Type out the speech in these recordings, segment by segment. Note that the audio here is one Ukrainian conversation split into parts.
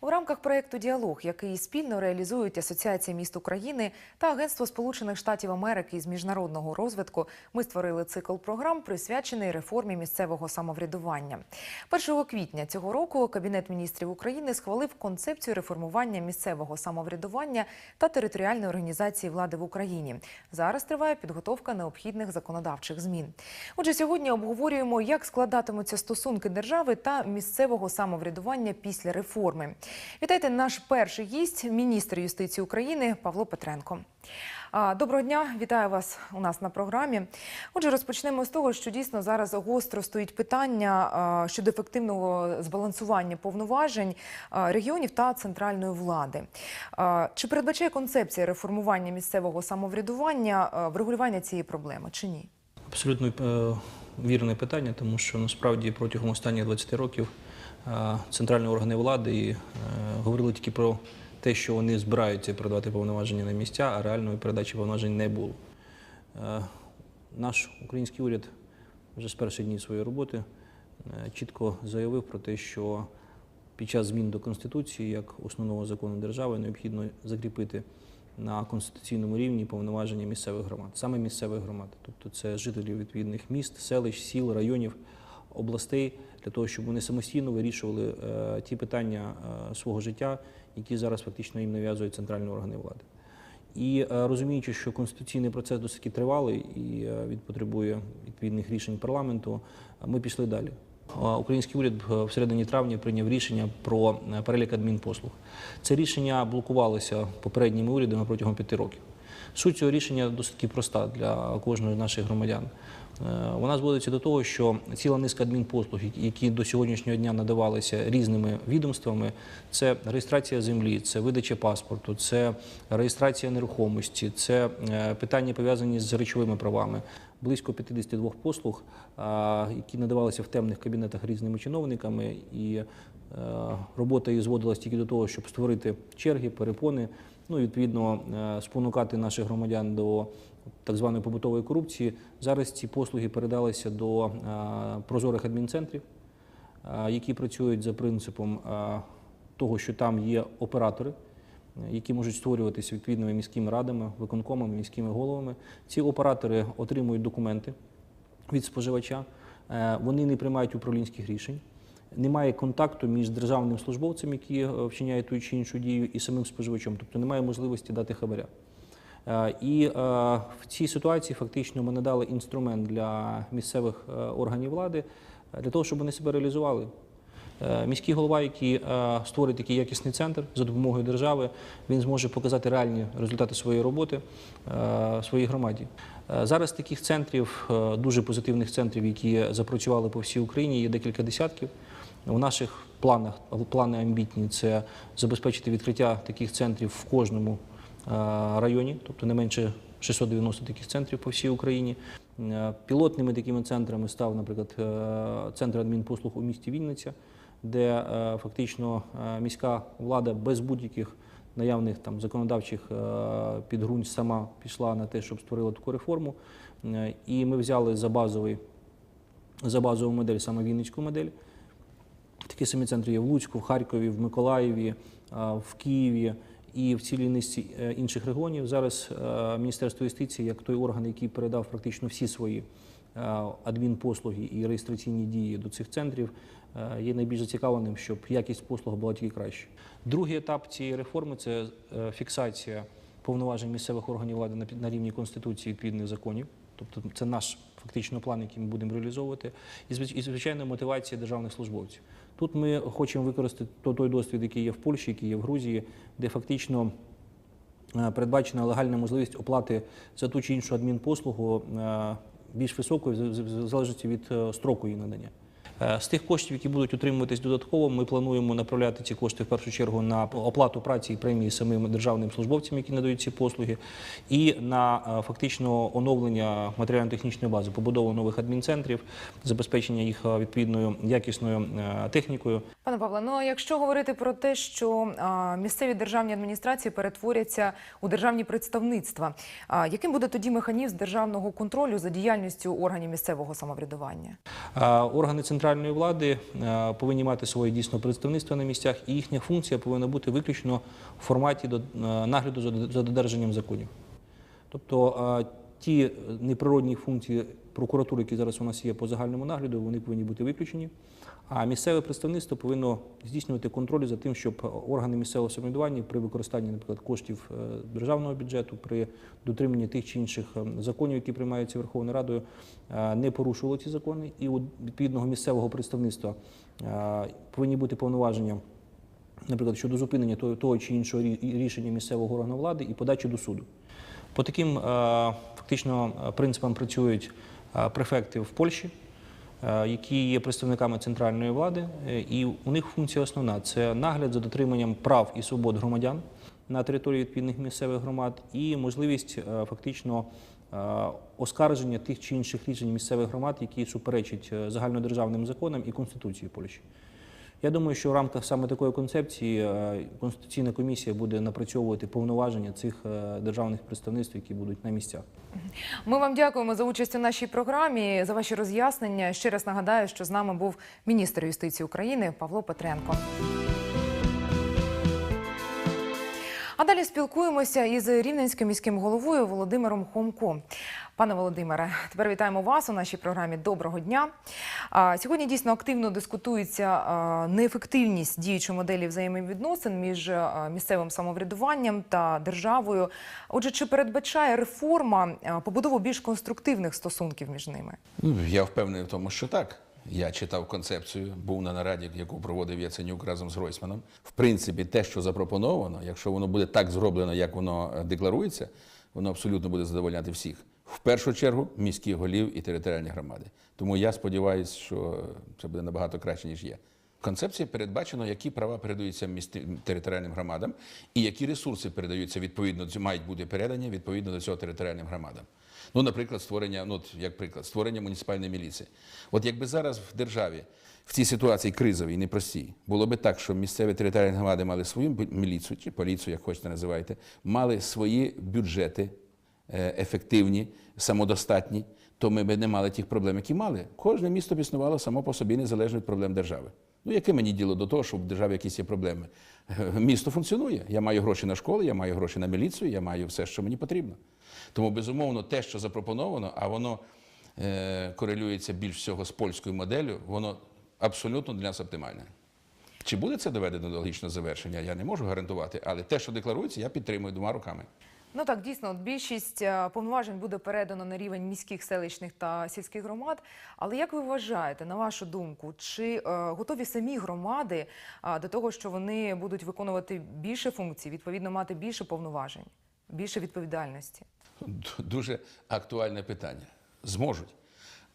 У рамках проєкту Діалог, який спільно реалізують Асоціація міст України та Агентство Сполучених Штатів Америки з міжнародного розвитку, ми створили цикл програм, присвячений реформі місцевого самоврядування. 1 квітня цього року Кабінет міністрів України схвалив концепцію реформування місцевого самоврядування та територіальної організації влади в Україні. Зараз триває підготовка необхідних законодавчих змін. Отже, сьогодні обговорюємо, як складатимуться стосунки держави та місцевого самоврядування після реформи. Вітайте наш перший гість, міністр юстиції України Павло Петренко. Доброго дня, вітаю вас у нас на програмі. Отже, розпочнемо з того, що дійсно зараз гостро стоїть питання щодо ефективного збалансування повноважень регіонів та центральної влади. Чи передбачає концепція реформування місцевого самоврядування врегулювання цієї проблеми чи ні? Абсолютно е, вірне питання, тому що насправді протягом останніх 20 років центральні органи влади е, говорили тільки про те, що вони збираються передавати повноваження на місця, а реальної передачі повноважень не було. Е, Наш український уряд вже з перших днів своєї роботи е, чітко заявив про те, що під час змін до Конституції, як основного закону держави, необхідно закріпити на конституційному рівні повноваження місцевих громад, саме місцевих громад, тобто це жителів відповідних міст, селищ, сіл, районів, областей, для того, щоб вони самостійно вирішували е, ті питання е, свого життя, які зараз фактично їм нав'язують центральні органи влади. І е, розуміючи, що конституційний процес досить тривалий і він потребує відповідних рішень парламенту, ми пішли далі. Український уряд в середині травня прийняв рішення про перелік адмінпослуг. Це рішення блокувалося попередніми урядами протягом п'яти років. Суть цього рішення досить проста для кожного з наших громадян. Е, Вона зводиться до того, що ціла низка адмінпослуг, які- до сьогоднішнього дня надавалися різними відомствами, це реєстрація землі, це видача паспорту, це реєстрація нерухомості, це е, питання пов'язані з речовими правами. Близько 52 послуг, які надавалися в темних кабінетах різними чиновниками, і е, робота їх зводилась тільки до того, щоб створити черги, перепони, ну відповідно е, спонукати наших громадян до так званої побутової корупції. Зараз ці послуги передалися до е, прозорих адмінцентрів, е, які працюють за принципом того, що там є оператори, які можуть створюватися відповідними міськими радами, виконкомами, міськими головами. Ці оператори отримують документи від споживача, вони не приймають управлінських рішень. Немає контакту між державним службовцем, який е, вчиняє ту чи іншу дію, і самим споживачом, тобто немає можливості дати хабаря. Е, І е, в цій ситуації фактично ми надали інструмент для місцевих органів влади для того, щоб вони себе реалізували. Міський голова, який створить такий якісний центр за допомогою держави, він зможе показати реальні результати своєї роботи своїй громаді. Зараз таких центрів, дуже позитивних центрів, які запрацювали по всій Україні, є декілька десятків. У наших планах плани амбітні це забезпечити відкриття таких центрів в кожному е, районі, тобто не менше 690 таких центрів по всій Україні. Е, Пілотними такими центрами став, наприклад, е, центр адмінпослуг у місті Вінниця, де фактично міська влада без будь-яких наявних там законодавчих підґрунь сама пішла на те, щоб створила таку реформу. І ми взяли за базовий за базову модель саме Вінницьку модель. Такі самі центри є в Луцьку, в Харкові, в Миколаєві, в Києві і в цілій низці е, інших регіонів. Зараз е, Міністерство юстиції, як той орган, який передав практично всі свої е, адмінпослуги і реєстраційні дії до цих центрів, е, є найбільш зацікавленим, щоб якість послуг була тільки краще. Другий етап цієї реформи це е, фіксація повноважень місцевих органів влади на рівні конституції відповідних законів. Тобто це наш фактично план, який ми будемо реалізовувати, і звичайно мотивація державних службовців. Тут ми хочемо використати той досвід, який є в Польщі, який є в Грузії, де фактично е, передбачена легальна можливість оплати за ту чи іншу адмінпослугу е, більш високою, в залежності від е, строку її надання. Е, З тих коштів, які будуть утримуватись додатково, ми плануємо направляти ці кошти в першу чергу на оплату праці і премії самим державним службовцям, які надають ці послуги, і на е, фактично оновлення матеріально-технічної бази, побудову нових адмінцентрів, забезпечення їх е, відповідною якісною технікою. Пане Павле, ну якщо говорити про те, що місцеві державні адміністрації перетворяться у державні представництва, яким буде тоді механізм державного контролю за діяльністю органів місцевого самоврядування? Органи центральної влади е, повинні мати своє дійсно представництво на місцях, і їхня функція повинна бути виключно в форматі е, нагляду за- за додержанням законів. Тобто е, ті неприродні функції прокуратури, які зараз у нас є по загальному нагляду, вони повинні бути виключені. А місцеве представництво повинно здійснювати контроль за тим, щоб органи місцевого самоврядування при використанні, наприклад, коштів е, державного бюджету, при дотриманні тих чи інших е, законів, які приймаються Верховною Радою, е, не порушували ці закони. І у відповідного місцевого представництва е, повинні бути повноваження наприклад, щодо зупинення того, того чи іншого рішення місцевого органу влади і подачі до суду. По таким фактично принципам працюють е, префекти в Польщі, е, які є представниками центральної влади, е, і у них функція основна це нагляд за дотриманням прав і свобод громадян на території відповідних місцевих громад і можливість фактично оскарження тих чи інших рішень місцевих громад, які суперечать загальнодержавним законам і Конституції Польщі. Я думаю, що в рамках саме такої концепції Конституційна комісія буде напрацьовувати повноваження цих державних представництв, які будуть на місцях. Ми вам дякуємо за участь у нашій програмі, за ваші роз'яснення. Ще раз нагадаю, що з нами був міністр юстиції України Павло Петренко. А далі спілкуємося із рівненським міським головою Володимиром Хомко. Пане Володимире, тепер вітаємо вас у нашій програмі. Доброго дня. Сьогодні дійсно активно дискутується неефективність діючої моделі взаємовідносин між місцевим самоврядуванням та державою. Отже, чи передбачає реформа побудову більш конструктивних стосунків між ними? Ну, я впевнений в тому, що так. Я читав концепцію, був на нараді, яку проводив Яценюк разом з Гройсманом. В принципі, те, що запропоновано, якщо воно буде так зроблено, як воно е, декларується, воно абсолютно буде задовольняти всіх. В першу чергу міських голів і територіальні громади. Тому я сподіваюся, що це буде набагато краще, ніж є. Концепції передбачено, які права передаються місті територіальним громадам, і які ресурси передаються відповідно мають бути передані відповідно до цього територіальним громадам. Ну, наприклад, створення, ну як приклад, створення муніципальної міліції. От якби зараз в державі в цій ситуації кризовій, непростій, було би так, що місцеві територіальні громади мали свою міліцію чи поліцію, як хочете називайте, мали свої бюджети е, ефективні, самодостатні, то ми б не мали тих проблем, які мали. Кожне місто існувало само по собі незалежно від проблем держави. Ну, яке мені діло до того, що в державі якісь є проблеми? Е, Місто функціонує. Я маю гроші на школи, я маю гроші на міліцію, я маю все, що мені потрібно. Тому, безумовно, те, що запропоновано, а воно е, корелюється більш всього з польською моделлю, воно абсолютно для нас оптимальне. Чи буде це доведено до логічного завершення, я не можу гарантувати, але те, що декларується, я підтримую двома руками. Ну так, дійсно, більшість е, повноважень буде передано на рівень міських, селищних та сільських громад. Але як ви вважаєте, на вашу думку, чи е, готові самі громади е, до того, що вони будуть виконувати більше функцій, відповідно мати більше повноважень, більше відповідальності? Дуже актуальне питання. Зможуть.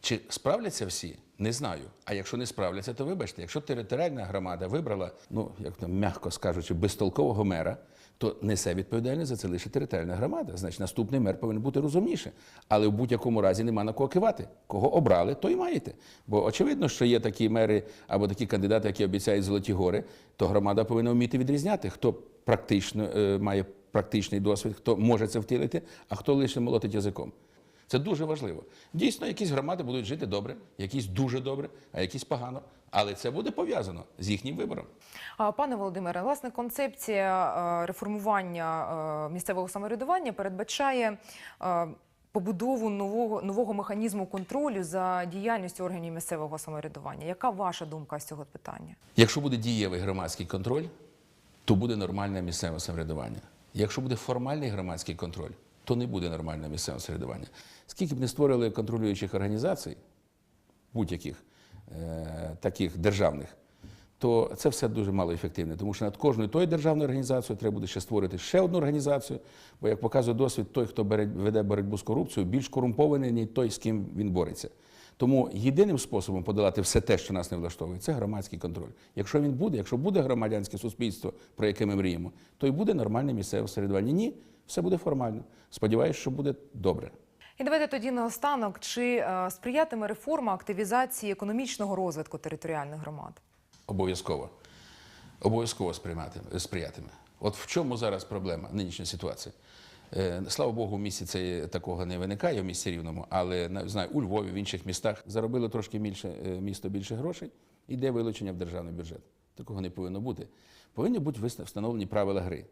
Чи справляться всі? Не знаю. А якщо не справляться, то вибачте, якщо територіальна громада вибрала, ну як там м'яко скажучи, безтолкового мера, то несе відповідальність за це лише територіальна громада. Значить, наступний мер повинен бути розумніше. Але в будь-якому разі нема на кого кивати. Кого обрали, то й маєте. Бо очевидно, що є такі мери або такі кандидати, які обіцяють золоті гори, то громада повинна вміти відрізняти, хто практично е, має практичний досвід, хто може це втілити, а хто лише молотить язиком. Це дуже важливо. Дійсно, якісь громади будуть жити добре, якісь дуже добре, а якісь погано. Але це буде пов'язано з їхнім вибором. Пане Володимире, власне, концепція е, реформування е, місцевого самоврядування передбачає е, побудову нового, нового механізму контролю за діяльністю органів місцевого самоврядування. Яка ваша думка з цього питання? Якщо буде дієвий громадський контроль, то буде нормальне місцеве самоврядування. Якщо буде формальний громадський контроль, то не буде нормальне місцеве самоврядування. Скільки б не створили контролюючих організацій, будь-яких е, таких державних, то це все дуже мало ефективне, тому що над кожною тою державною організацією треба буде ще створити ще одну організацію. Бо, як показує досвід, той, хто бере, веде боротьбу з корупцією, більш корумпований, ніж той, з ким він бореться. Тому єдиним способом подолати все те, що нас не влаштовує, це громадський контроль. Якщо він буде, якщо буде громадянське суспільство, про яке ми мріємо, то й буде нормальне місцеве середування. Ні, все буде формально. Сподіваюсь, що буде добре. І давайте тоді наостанок, чи е, сприятиме реформа активізації економічного розвитку територіальних громад? Обов'язково. Обов'язково сприятиме. От в чому зараз проблема, нинішня ситуація? Е, Слава Богу, в місті це такого не виникає в місті рівному, але знаю, у Львові, в інших містах заробили трошки більше е, місто більше грошей, іде вилучення в державний бюджет. Такого не повинно бути. Повинні бути встановлені правила гри.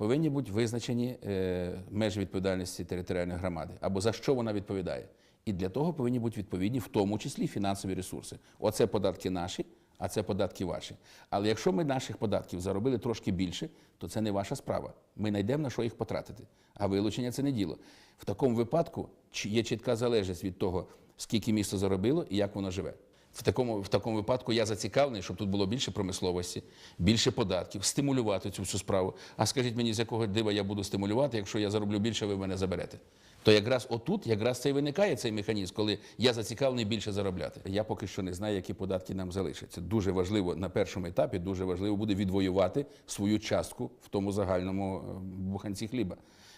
Повинні бути визначені е, межі відповідальності територіальної громади або за що вона відповідає. І для того повинні бути відповідні, в тому числі фінансові ресурси. Оце податки наші, а це податки ваші. Але якщо ми наших податків заробили трошки більше, то це не ваша справа. Ми знайдемо на що їх потратити. А вилучення це не діло. В такому випадку є чітка залежність від того, скільки місто заробило і як воно живе. В такому, в такому випадку я зацікавлений, щоб тут було більше промисловості, більше податків, стимулювати цю всю справу. А скажіть мені, з якого дива я буду стимулювати, якщо я зароблю більше, ви мене заберете. То якраз отут якраз це і виникає цей механізм, коли я зацікавлений більше заробляти. Я поки що не знаю, які податки нам залишаться. Дуже важливо на першому етапі, дуже важливо буде відвоювати свою частку в тому загальному е, буханці хліба.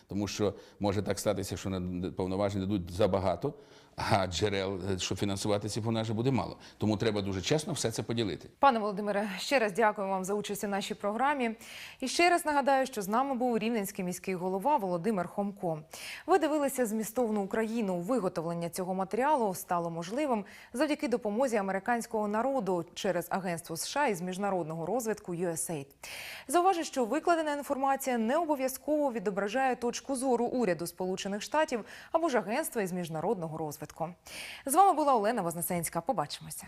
Тому що може так статися, що на повноважень дадуть забагато, а джерел, е, щоб фінансувати ці повноваження, буде мало. Тому треба дуже чесно все це поділити. Пане Володимире, ще раз дякую вам за участь у нашій програмі. І ще раз нагадаю, що з нами був рівненський міський голова Володимир Хомко. Ви дивилися змістовну Україну. Виготовлення цього матеріалу стало можливим завдяки допомозі американського народу через агентство США із міжнародного розвитку USAID. Зауважу, що викладена інформація не обов'язково відображає точку зору уряду Сполучених Штатів або ж агентства із міжнародного розвитку. З вами була Олена Вознесенська. Побачимося.